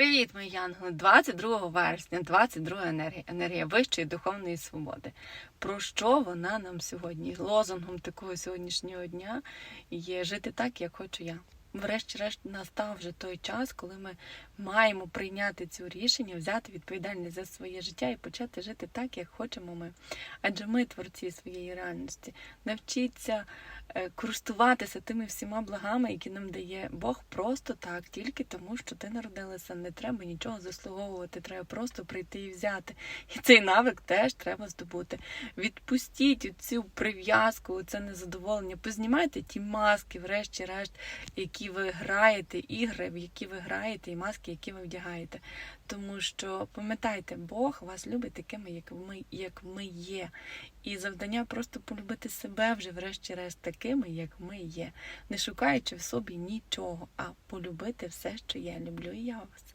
Привіт, мої янголи! 22 вересня, 22 енергія, енергія вищої духовної свободи. Про що вона нам сьогодні? Лозунгом такого сьогоднішнього дня є жити так, як хочу я. Врешті-решт настав вже той час, коли ми маємо прийняти цю рішення, взяти відповідальність за своє життя і почати жити так, як хочемо ми. Адже ми творці своєї реальності. Навчіться е, користуватися тими всіма благами, які нам дає Бог просто так, тільки тому, що ти народилася. Не треба нічого заслуговувати, треба просто прийти і взяти. І цей навик теж треба здобути. Відпустіть цю прив'язку, це незадоволення. Познімайте ті маски, врешті-решт, які ви граєте, ігри, в які ви граєте, і маски, які ви вдягаєте. Тому що пам'ятайте, Бог вас любить такими, як ми, як ми є. І завдання просто полюбити себе вже, врешті-решт, такими, як ми є, не шукаючи в собі нічого, а полюбити все, що я люблю. І я вас.